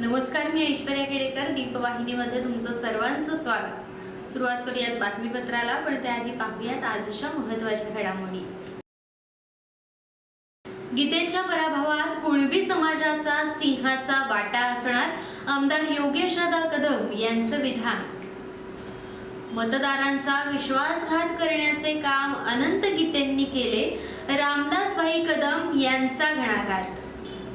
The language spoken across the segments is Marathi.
नमस्कार मी ऐश्वर्या खेडेकर दीपवाहिनीमध्ये तुमचं सर्वांचं स्वागत. सुरुवात करूयात बातमीपत्राला पण त्याआधी पाहूयात आजच्या महत्त्वाच्या घडामोडी. गीतेच्या पराभवात कुणबी समाजाचा सिंहाचा वाटा असणार आमदार योगेश दादा कदम यांचं विधान. मतदारांचा विश्वासघात करण्याचे काम अनंत गीतेंनी केले रामदासभाई कदम यांचा घणाघात.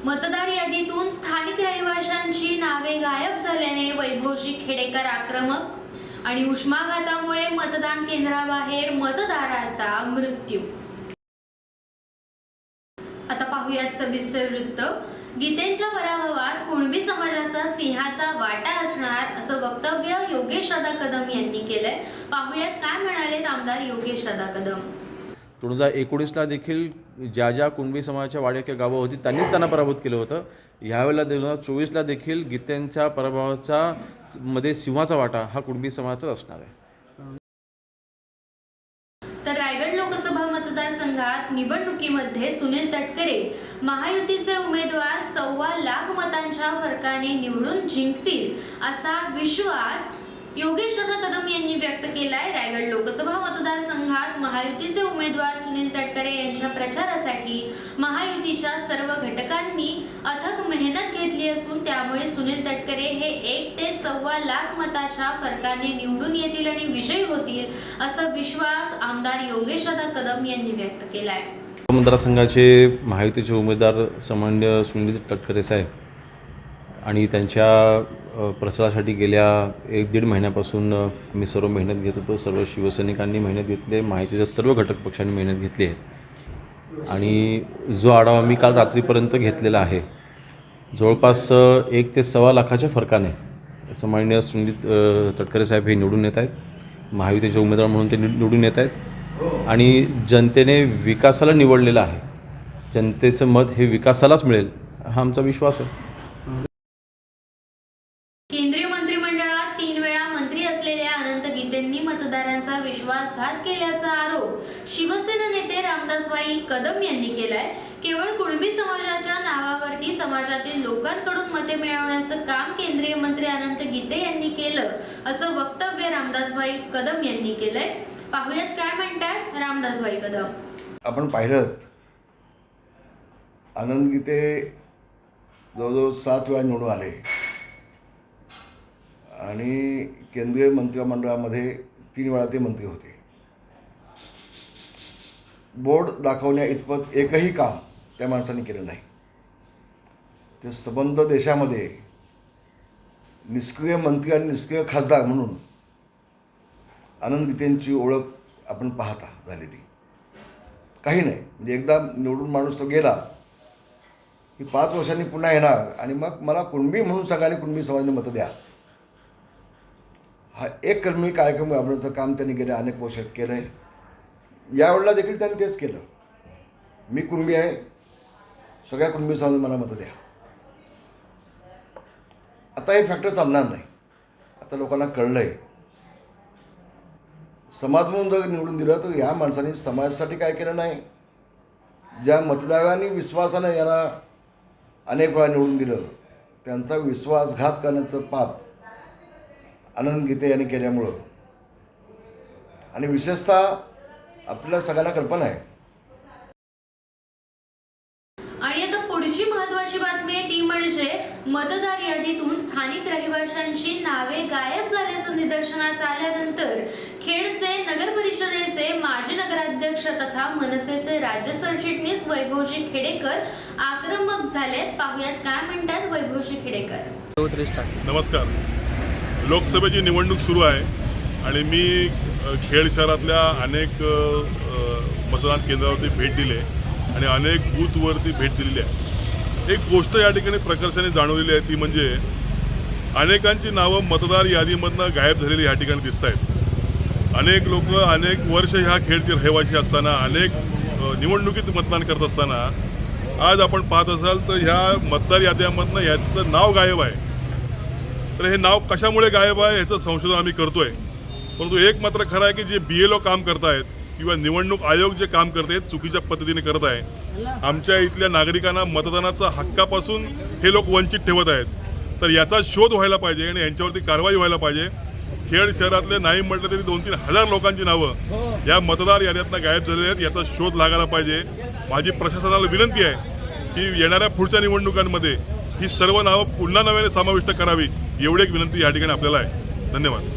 मतदार यादीतून स्थानिक रहिवाशांची नावे गायब झाल्याने वैभवजी खेडेकर आक्रमक आणि उष्माघातामुळे मतदान केंद्राबाहेर मतदाराचा मृत्यू. आता पाहूयात सविस्तर वृत्त. गीतेंच्या पराभवात कुणबी समाजाचा सिंहाचा वाटा असणार असं वक्तव्य योगेश दादा कदम यांनी केलंय. पाहूयात काय म्हणाले आमदार योगेश दादा कदम? दोन हजार एकोणीसला देखील ज्या ज्या कुणबी समाजाच्या वाड्या किंवा गावं होती त्यांनीच त्यांना पराभूत केलं होतं. ह्यावेळेला दोन हजार चोवीसला देखील गीतेंच्या पराभवाचा मध्ये सिंहाचा वाटा हा कुणबी समाजाचाच असणार आहे. तर रायगड लोकसभा मतदारसंघात निवडणुकीमध्ये सुनील तटकरे महायुतीचे उमेदवार सव्वा लाख मतांच्या फरकाने निवडून जिंकतील असा विश्वास योगेश कदम यांनी व्यक्त केलाय. रायगड लोकसभा मतदारसंघात महायुतीचे उमेदवार सुनील तटकरे यांच्या प्रचारासाठी महायुतीच्या सर्व घटकांनी अथक मेहनत घेतली असून त्यामुळे सुनील तटकरे हे एक ते सव्वा लाख मताच्या फरकाने निवडून येतील आणि विजयी होतील असा विश्वास आमदार योगेश दादा कदम यांनी व्यक्त केलाय. मतदारसंघाचे महायुतीचे उमेदवार सामान्य सुनील तटकरे साहेब आणि त्यांच्या प्रचारासाठी गेल्या एक दीड महिन्यापासून मी सर्व मेहनत घेत होतो. सर्व शिवसैनिकांनी मेहनत घेतली. आहे माहितीच्या सर्व घटक पक्षांनी मेहनत घेतली आहे. आणि जो आढावा मी काल रात्रीपर्यंत घेतलेला आहे जवळपास एक ते सव्वा लाखाच्या फरकाने सामान्य सुनील तटकरे साहेब हे निवडून येत आहेत. महायुतीचे उमेदवार म्हणून ते निवडून येत आहेत. आणि जनतेने विकासाला निवडलेलं आहे. जनतेचं मत हे विकासालाच मिळेल हा आमचा विश्वास आहे केंद्रीय मंत्रिमंडळात तीन वेळा मंत्री असलेल्या अनंत गीतेंनी मतदारांचा विश्वासघात केल्याचा आरोप शिवसेना नेते रामदासबाई कदम यांनी केलाय. केवळ कुणबी समाजाच्या नावावरती समाजातील लोकांकडून मते मिळवण्याचं काम केंद्रीय मंत्री अनंत गीते यांनी केलं असं वक्तव्य रामदासबाई कदम यांनी केलंय. पाहुयात काय म्हणतात रामदासबाई कदम. आपण पाहिलं आनंद गीते जवळजवळ सात वेळा निवडून आले. आणि केंद्रीय मंत्रिमंडळामध्ये तीन वेळा ते मंत्री होते. बोर्ड दाखवण्या इतपत एकही काम त्या माणसाने केलं नाही. ते संबंध देशामध्ये निष्क्रिय मंत्री आणि निष्क्रिय खासदार म्हणून आनंद गीतेंची ओळख आपण पाहता झालेली. काही नाही. म्हणजे एकदा निवडून माणूस तो गेला की पाच वर्षांनी पुन्हा येणार आणि मग मला कुणबी म्हणून सगळ्यांनी कुणबी समाजाने मतं द्या. हा एक कर्मी कार्यक्रम राबवण्याचं काम त्यांनी गेल्या अनेक वर्ष केलं आहे यावेळेला देखील त्यांनी तेच केलं. मी कुणबी आहे. सगळ्या कुणबी सांगून मला मतं द्या. आता हे फॅक्टर चालणार नाही. आता लोकांना कळलं आहे समाज म्हणून जर निवडून दिलं तर ह्या माणसाने समाजासाठी काय केलं नाही? ज्या मतदारांनी विश्वासानं याला अनेक वेळा निवडून दिलं त्यांचा विश्वासघात करण्याचं पाप आनंद गीते यांनी केल्यामुळं. आणि विशेषतः आपल्याला सगळ्यांना कल्पना आहे. आणि आता पुढची महत्वाची बातमी आहे ती म्हणजे मतदार यादीतून स्थानिक रहिवाशांची नावे गायब झाल्याचं निदर्शनास आल्यानंतर खेडचे नगर परिषदेचे माजी नगराध्यक्ष तथा मनसेचे राज्य सरचिटणीस वैभवजी खेडेकर आक्रमक झालेत. पाहुयात काय म्हणतात वैभवजी खेडेकर. नमस्कार. लोकसभेची निवडणूक सुरू आहे आणि मी खेड शहरातल्या अनेक मतदान केंद्रावरती भेट दिली आहे आणि अनेक बूथवरती भेट दिलेली आहे. एक गोष्ट या ठिकाणी प्रकर्षाने जाणवलेली आहे ती म्हणजे अनेकांची नावं मतदार यादीमधनं गायब झालेली या ठिकाणी दिसत आहेत अनेक लोक अनेक वर्ष ह्या खेळचे रहिवासी असताना अनेक निवडणुकीत मतदान करत असताना आज आपण पाहत असाल तर ह्या मतदार याद्यामधनं याचं नाव गायब आहे. तर हे नाव कशामुळे गायब आहे ह्याचं संशोधन आम्ही करतोय. परंतु एक मात्र खरं आहे की जे बी एल ओ काम करतायत किंवा निवडणूक आयोग जे काम करत आहेत चुकीच्या पद्धतीने करत आहे. आमच्या इथल्या नागरिकांना मतदानाचा हक्कापासून हे लोक वंचित ठेवत आहेत. तर याचा शोध व्हायला पाहिजे आणि यांच्यावरती कारवाई व्हायला पाहिजे. खेड शहरातले नाही म्हटलं तरी दोन तीन हजार लोकांची नावं या मतदार याद्यातनं गायब झालेले आहेत याचा शोध लागायला पाहिजे. माझी प्रशासनाला विनंती आहे की येणाऱ्या पुढच्या निवडणुकांमध्ये ही सर्व नावं पुन्हा नव्याने समाविष्ट करावी एवढी एक विनंती या ठिकाणी आपल्याला आहे. धन्यवाद.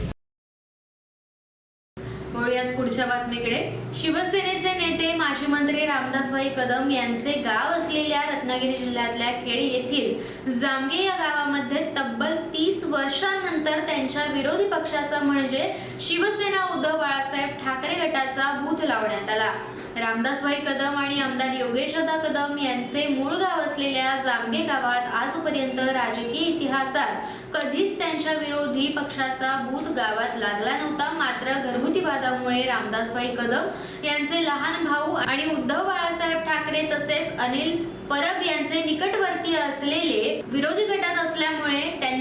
पुढच्या बातमीकडे. शिवसेनेचे नेते माजी मंत्री रामदासभाई कदम यांचे गाव असलेल्या रत्नागिरी जिल्ह्यातल्या खेड येथील जांगे या गावामध्ये तब्बल तीस वर्षांनंतर त्यांच्या विरोधी पक्षाचा म्हणजे शिवसेना उद्धव बाळासाहेब ठाकरे गटाचा बूथ लावण्यात आला. रामदासभाई कदम आणि आमदार योगेशदा कदम यांचे मूळ गाव असलेल्या जामगे गावात आजपर्यंत राजकीय इतिहासात कधीच त्यांच्या विरोधी पक्षाचा भूत गावात लागला नव्हता. मात्र घरगुती वादामुळे रामदासभाई कदम यांचे लहान भाऊ आणि उद्धव बाळासाहेब ठाकरे तसेच अनिल परब यांचे निकटवर्तीय असलेले विरोधी गटात असल्यामुळे त्यांनी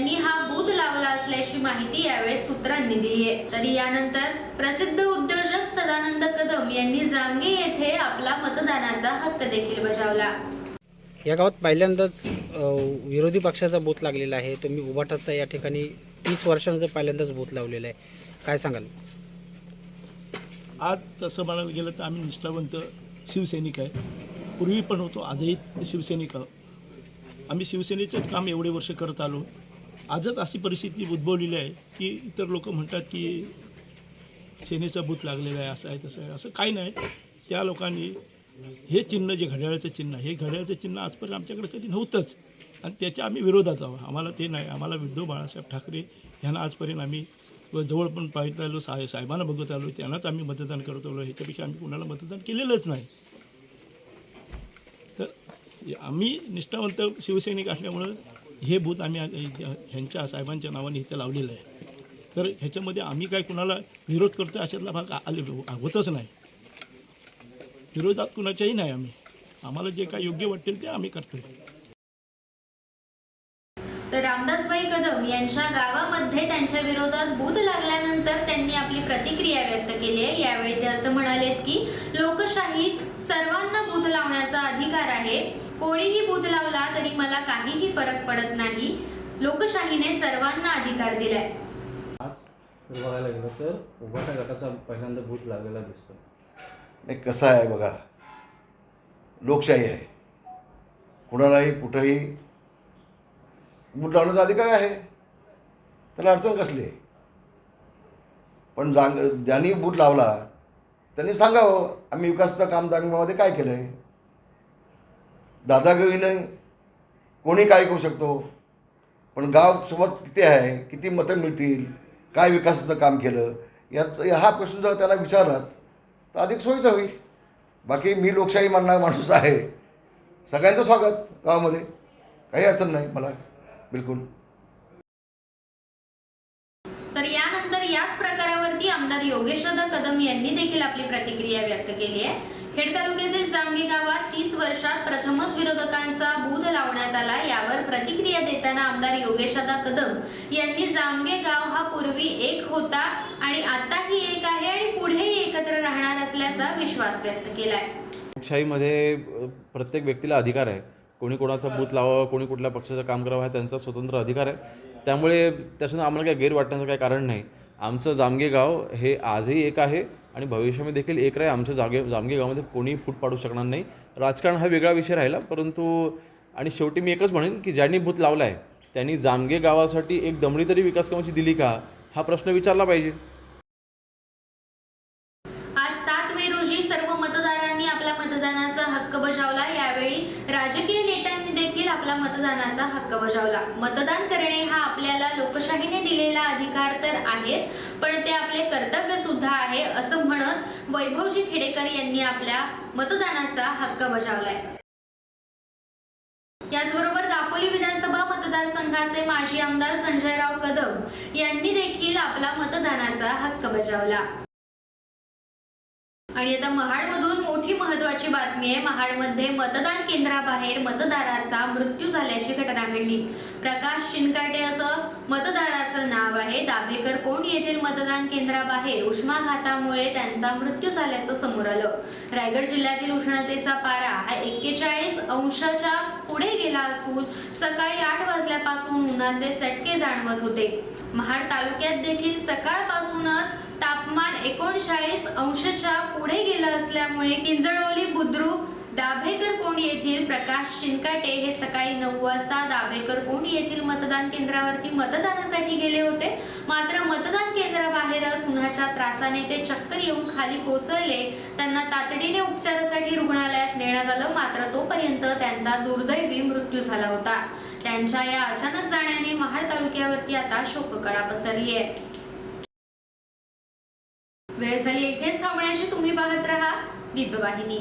असल्याची माहिती यावेळी सूत्रांनी दिली आहे. तरी यानंतर प्रसिद्ध उद्योजक सदानंद कदम यांनी जामगे येथे आपला मतदानाचा हक्क देखील बजावला. या गावात पहिल्यांदाच विरोधी पक्षाचा बूथ लागलेला आहे. तुम्ही उभाटाचा या ठिकाणी तीस वर्षांचा पहिल्यांदाच बूथ लावलेला आहे. काय सांगाल? आज तसं म्हणायला गेलं तर आम्ही निष्ठावंत शिवसैनिक आहे. पूर्वी पण होतो आजही शिवसैनिक आहोत. आम्ही शिवसेनेचंच काम एवढे वर्ष करत आलो. आजच अशी परिस्थिती उद्भवलेली आहे की इतर लोक म्हणतात की सेनेचा भूत लागलेला आहे असं आहे तसं आहे असं काही नाही. त्या लोकांनी हे चिन्ह जे घड्याळाचं चिन्ह आहे, हे घड्याळाचं चिन्ह आजपर्यंत आमच्याकडे कधी नव्हतंच. आणि त्याच्या आम्ही विरोधात आहोत. आम्हाला ते नाही. आम्हाला उद्धव बाळासाहेब ठाकरे यांना आजपर्यंत आम्ही जवळ पण पाहत आलो साहे साहेबांना बघत आलो त्यांनाच आम्ही मतदान करत आलो. ह्याच्यापेक्षा आम्ही कुणाला मतदान केलेलंच नाही. तर आम्ही निष्ठावंत शिवसैनिक असल्यामुळं हे बूथ आम्ही ह्यांच्या साहेबांच्या नावाने इथे लावलेलं आहे. तर ह्याच्यामध्ये आम्ही काय कुणाला विरोध करतो अशातला भाग आले होतच नाही. विरोधात कुणाच्याही नाही आम्ही. आम्हाला जे काय योग्य वाटेल ते आम्ही करतोय. तर रामदासभाई कदम यांच्या गावामध्ये त्यांच्या विरोधात बूथ लागल्यानंतर त्यांनी आपली प्रतिक्रिया व्यक्त केली आहे. यावेळी ते असं म्हणालेत की लोकशाहीत सर्वांना बूथ लावण्याचा अधिकार आहे. कोणीही बूथ लावला तरी मला काहीही फरक पडत नाही. लोकशाहीने सर्वांना अधिकार दिलाय. आज जर बघायला गेलं तर उभाटा गटाचा पहिल्यांदा बूथ लागलेला दिसतो नाही कसं आहे बघा? लोकशाही आहे. कुणालाही कुठंही बूट लावण्याचा अधिकार आहे. त्याला अडचण कसली आहे? पण जाग ज्यांनी बूट लावला त्यांनी सांगावं आम्ही विकासाचं काम जागेमध्ये काय केलं आहे दादागिरीने कोणी काय करू शकतो? पण गाव सोबत किती आहे किती मतं मिळतील काय विकासाचं काम केलं याचं हा प्रश्न जर त्याला विचारलात तर अधिक सोयीचा होईल. बाकी मी लोकशाही मानणारा माणूस आहे. सगळ्यांचं स्वागत गावामध्ये. काही अडचण नाही मला बिलकुल. तर यानंतर याच प्रकारावरती आमदार योगेशदा कदम यांनी देखील आपली प्रतिक्रिया व्यक्त केली आहे. खेड तालुक्यातील जामगे गावात तीस वर्षात प्रथमच विरोधकांचा बूथ लावण्यात आला. यावर प्रतिक्रिया देताना आमदार योगेशदा कदम यांनी जामगे गाव हा पूर्वी एक होता आणि आताही एक आहे आणि पुढेही एकत्र राहणार असल्याचा विश्वास व्यक्त केलाय. लोकशाहीमध्ये प्रत्येक व्यक्तीला अधिकार आहे. कोणी कोणाचा बूथ लावावं कोणी कुठल्या पक्षाचं काम करावं हा त्यांचा स्वतंत्र अधिकार आहे. त्यामुळे त्याच्यानं आम्हाला काही गैर वाटण्याचं काही कारण नाही. आमचं जामगे गाव हे आजही एक आहे. आणि भविष्यामध्ये देखील एक राय आमच्या जागे जामगे गावामध्ये कोणीही फूट पाडू शकणार नाही. राजकारण हा वेगळा विषय राहिला परंतु आणि शेवटी मी एकच म्हणेन की ज्यांनी भूत लावला आहे त्यांनी जामगे गावासाठी एक दमडी तरी विकास कामाची दिली का? हा प्रश्न विचारला पाहिजे. आज सात मे रोजी सर्व मतदारांनी आपला मतदानाचा हक्क बजावला. यावेळी राजकीय नेत्यांनी देखील आपला मतदानाचा हक्क बजावला. मतदान करणे हा आपल्याला लोकशाहीने दिलेला अधिकार तर आहेच त्यामुळे ते आपले कर्तव्य सुद्धा आहे असं म्हणत वैभवजी खेडेकर यांनी आपल्या मतदानाचा हक्क बजावलाय. याचबरोबर दापोली विधानसभा मतदारसंघाचे माजी आमदार संजयराव कदम यांनी देखील आपला मतदानाचा हक्क बजावला. आणि आता महाडमधून मोठी महत्वाची बातमी आहे. महाडमध्ये मतदान केंद्राबाहेर मतदाराचा मृत्यू झाल्याची घटना घडली. प्रकाश चिनकाटे असं मतदाराचं नाव आहे. दाभेकर कोण येथील मतदान केंद्राबाहेर उष्माघातामुळे त्यांचा मृत्यू झाल्याचं समोर आलं. रायगड जिल्ह्यातील उष्णतेचा पारा हा एक्केचाळीस अंशाच्या पुढे गेला असून सकाळी आठ वाजल्यापासून उन्हाचे चटके जाणवत होते. महाड तालुक्यात देखील सकाळपासूनच तापमान एकोणचाळीस अंशच्या पुढे गेलं असल्यामुळे किंजळोली बुद्रुक दाभेकर कोण येथील प्रकाश शिनकाटे हे सकाळी नऊ वाजता दाभेकर कोण येथील मतदान केंद्रावरती मतदानासाठी गेले होते. मात्र मतदान केंद्राबाहेरच उन्हाच्या त्रासाने ते चक्कर येऊन खाली कोसळले. त्यांना तातडीने उपचारासाठी रुग्णालयात नेण्यात आलं. मात्र तोपर्यंत त्यांचा दुर्दैवी मृत्यू झाला होता. त्यांच्या या अचानक जाण्याने महाड तालुक्यावरती आता शोककळा पसरली आहे वेळ झाली. इथेच थांबण्याची तुम्ही पाहत राहा दीपवाहिनी